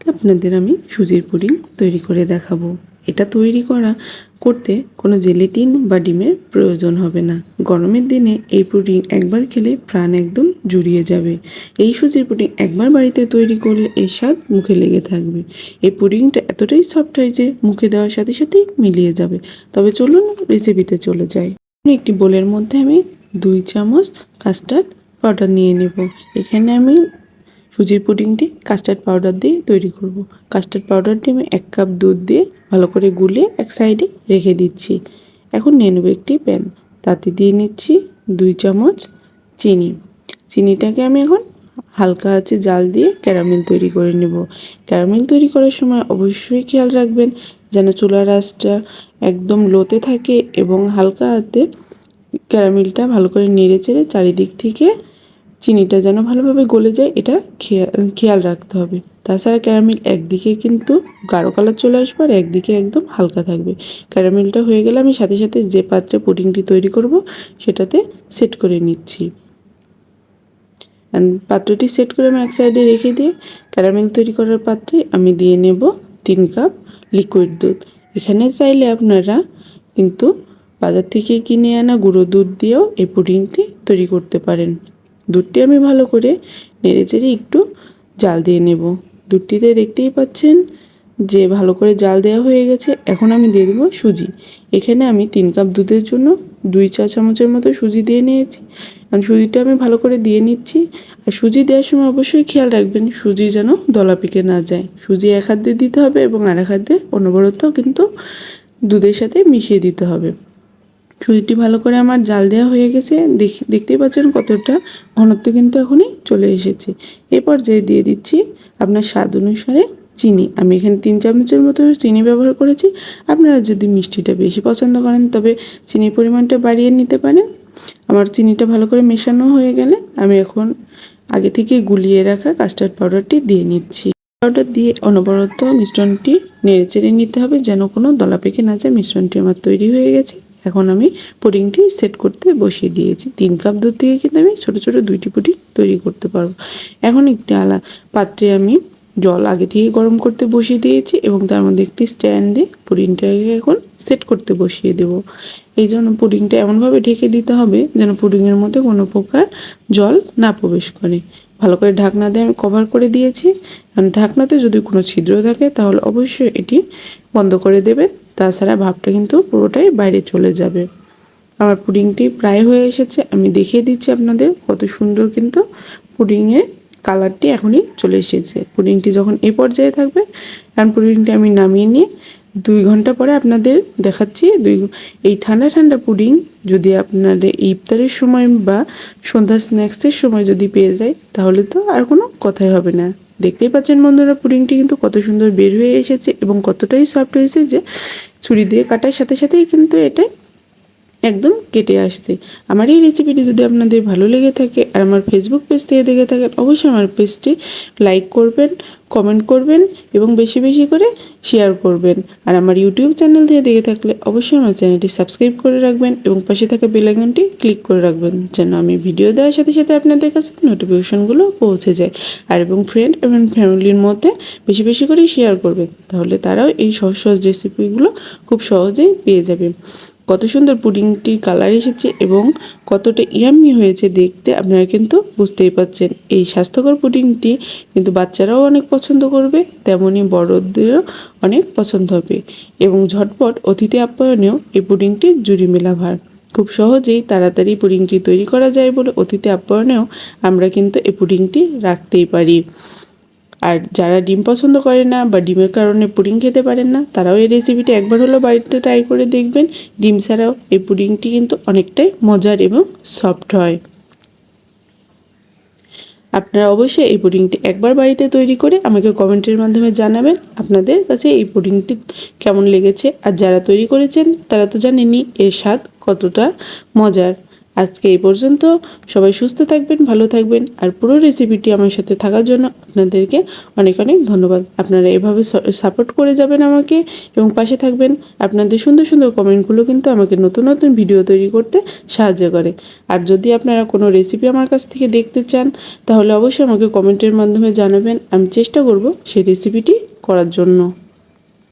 আপনাদের আমি সুজির পুডিং তৈরি করে দেখাবো। এটা তৈরি করা করতে কোনো জেলেটিন বা ডিমের প্রয়োজন হবে না। গরমের দিনে এই পুডিং একবার খেলে প্রাণ একদম জুড়িয়ে যাবে। এই সুজির পুডিং একবার বাড়িতে তৈরি করলে এর স্বাদ মুখে লেগে থাকবে। এই পুডিংটা এতটাই সফট হয় যে মুখে দেওয়ার সাথে সাথেই মিলিয়ে যাবে। তবে চলুন রেসিপিতে চলে যাই। একটি বোলের মধ্যে আমি দুই চামচ কাস্টার্ড পাউডার নিয়ে নেব। এখানে আমি সুজির পুডিংটি কাস্টার্ড পাউডার দিয়ে তৈরি করব। কাস্টার্ড পাউডারটি আমি এক কাপ দুধ দিয়ে ভালো করে গুলে এক সাইডে রেখে দিচ্ছি। এখন নিয়ে নেব একটি প্যান তাতে দিয়ে নিচ্ছি দুই চামচ চিনি। চিনিটাকে আমি এখন হালকা আছে জাল দিয়ে ক্যারামেল তৈরি করে নেব। ক্যারামেল তৈরি করার সময় অবশ্যই খেয়াল রাখবেন যেন চুলার আঁচটা একদম লোতে থাকে এবং হালকা হাতে ক্যারামেলটা ভালো করে নেড়ে চেড়ে চারিদিক থেকে চিনিটা যেন ভালোভাবে গলে যায়, এটা খেয়াল রাখতে হবে। তাছাড়া ক্যারামেল একদিকে কিন্তু গাঢ় কালার চলে আসবে আর একদিকে একদম হালকা থাকবে। ক্যারামেলটা হয়ে গেলে আমি সাথে সাথে যে পাত্রে পুডিংটি তৈরি করব, সেটাতে সেট করে নিচ্ছি। পাত্রটি সেট করে আমি এক সাইডে রেখে দিয়ে ক্যারামেল তৈরি করার পাত্রে আমি দিয়ে নেব তিন কাপ লিকুইড দুধ। এখানে চাইলে আপনারা কিন্তু বাজার থেকে কিনে আনা গুঁড়ো দুধ দিয়েও এই পুডিংটি তৈরি করতে পারেন। দুধটি আমি ভালো করে নেড়ে চেড়ে একটু জাল দিয়ে নেব। দুধটিতে দেখতেই পাচ্ছেন যে ভালো করে জাল দেওয়া হয়ে গেছে। এখন আমি দিয়ে দেবো সুজি। এখানে আমি তিন কাপ দুধের জন্য দুই চা চামচের মতো সুজি দিয়ে নিয়েছি। কারণ সুজিটা আমি ভালো করে দিয়ে নিচ্ছি। আর সুজি দেওয়ার সময় অবশ্যই খেয়াল রাখবেন, সুজি যেন দলা পেকে না যায়। সুজি এক হাত দিয়ে দিতে হবে এবং আর এক হাত দিয়ে অনবরত কিন্তু দুধের সাথে মিশিয়ে দিতে হবে। সুজিটি ভালো করে আমার জাল দেওয়া হয়ে গেছে। দেখি, দেখতেই পাচ্ছেন কতটা ঘনত্ব কিন্তু এখনই চলে এসেছে। এ পর্যায়ে দিয়ে দিচ্ছি আপনার স্বাদ অনুসারে চিনি। আমি এখানে তিন চামচের মতো চিনি ব্যবহার করেছি। আপনারা যদি মিষ্টিটা বেশি পছন্দ করেন, তবে চিনির পরিমাণটা বাড়িয়ে নিতে পারেন। আমার চিনিটা ভালো করে মেশানো হয়ে গেলে আমি এখন আগে থেকে গুলিয়ে রাখা কাস্টার্ড পাউডারটি দিয়ে নিচ্ছি। পাউডার দিয়ে অনবরত মিশ্রণটি নেড়ে চেড়ে নিতে হবে যেন কোনো দলা পেকে না যায় মিশ্রণটি আমার তৈরি হয়ে গেছে। এখন আমি পুডিংটি সেট করতে বসিয়ে দিয়েছি। তিন কাপ দুধ থেকে কিন্তু আমি ছোটো ছোটো দুইটি পুডিং তৈরি করতে পারব। এখন একটি আলা পাত্রে আমি জল আগে থেকে গরম করতে বসিয়ে দিয়েছি এবং তার মধ্যে একটি স্ট্যান্ড দিয়ে পুডিংটাকে এখন সেট করতে বসিয়ে দেব। এই জন্য পুডিংটা এমনভাবে ঢেকে দিতে হবে যেন পুডিংয়ের মধ্যে কোনো প্রকার জল না প্রবেশ করে। ভালো করে ঢাকনা দিয়ে আমি কভার করে দিয়েছি। ঢাকনাতে যদি কোনো ছিদ্র থাকে তাহলে অবশ্যই এটি বন্ধ করে দেবেন। তাছাড়া ভাবটা কিন্তু পুরোটাই বাইরে চলে যাবে। আমার পুডিংটি প্রায় হয়ে এসেছে। আমি দেখিয়ে দিচ্ছি আপনাদের কত সুন্দর কিন্তু পুডিংয়ের কালারটি এখনই চলে এসেছে। পুডিংটি যখন এই পর্যায়ে থাকবে, কারণ পুডিংটি আমি নামিয়ে নিয়ে দুই ঘণ্টা পরে আপনাদের দেখাচ্ছি। দুই এই ঠান্ডা ঠান্ডা পুডিং যদি আপনাদের ইফতারের সময় বা সন্ধ্যা স্ন্যাক্সের সময় যদি পেয়ে যায়, তাহলে তো আর কোনো কথাই হবে না। দেখতেই পাচ্ছেন বন্ধুরা পুডিংটি কিন্তু কত সুন্দর বের হয়ে এসেছে এবং কতটাই সফট হয়েছে যে ছুরি দিয়ে কাটার সাথে সাথেই কিন্তু এটা একদম কেটে আসছে। আমার এই রেসিপিটি যদি আপনাদের ভালো লেগে থাকে আর আমার ফেসবুক পেজ থেকে দেখে থাকেন, অবশ্যই আমার পেজটি লাইক করবেন কমেন্ট করবেন এবং বেশি বেশি করে শেয়ার করবেন। আর আমার ইউটিউব চ্যানেল থেকে দেখে থাকলে অবশ্যই আমার চ্যানেলটি সাবস্ক্রাইব করে রাখবেন এবং পাশে থাকা বেলাইকনটি ক্লিক করে রাখবেন, যেন আমি ভিডিও দেওয়ার সাথে সাথে আপনাদের কাছে নোটিফিকেশনগুলো পৌঁছে যায়। আর এবং ফ্রেন্ড এবং ফ্যামিলির মধ্যে বেশি বেশি করে শেয়ার করবেন, তাহলে তারাও এই সহজ সহজ রেসিপিগুলো খুব সহজেই পেয়ে যাবে। কত সুন্দর পুডিংটির কালার এসেছে এবং কতটা ইয়াম্মি হয়েছে দেখতে আপনারা কিন্তু বুঝতেই পাচ্ছেন। এই স্বাস্থ্যকর পুডিংটি কিন্তু বাচ্চারাও অনেক পছন্দ করবে তেমনই বড়দেরও অনেক পছন্দ হবে এবং ঝটপট অতিথি আপ্যায়নেও এই পুডিংটি জুড়ি মেলা ভার। খুব সহজেই তাড়াতাড়ি পুডিংটি তৈরি করা যায় বলে অতিথি আপ্যায়নেও আমরা কিন্তু এই পুডিংটি রাখতেই পারি। আর যারা ডিম পছন্দ করে না বা ডিমের কারণে পুডিং খেতে পারেন না, তারাও এই রেসিপিটা একবার হলো বাড়িতে ট্রাই করে দেখবেন। ডিম ছাড়াও এই পুডিংটি কিন্তু অনেকটাই মজার এবং সফট হয়। আপনারা অবশ্যই এই পুডিংটি একবার বাড়িতে তৈরি করে আমাকে কমেন্টের মাধ্যমে জানাবেন আপনাদের কাছে এই পুডিংটি কেমন লেগেছে। আর যারা তৈরি করেছেন, তারা তো জানেনই এর স্বাদ কতটা মজার। আজকে এই পর্যন্ত। সবাই সুস্থ থাকবেন, ভালো থাকবেন, আর পুরো রেসিপিটি আমার সাথে থাকার জন্য আপনাদেরকে অনেক অনেক ধন্যবাদ। আপনারা এভাবে সাপোর্ট করে যাবেন আমাকে এবং পাশে থাকবেন। আপনাদের সুন্দর সুন্দর কমেন্টগুলো কিন্তু আমাকে নতুন নতুন ভিডিও তৈরি করতে সাহায্য করে। আর যদি আপনারা কোনো রেসিপি আমার কাছ থেকে দেখতে চান, তাহলে অবশ্যই আমাকে কমেন্টের মাধ্যমে জানাবেন। আমি চেষ্টা করব সেই রেসিপিটি করার জন্য।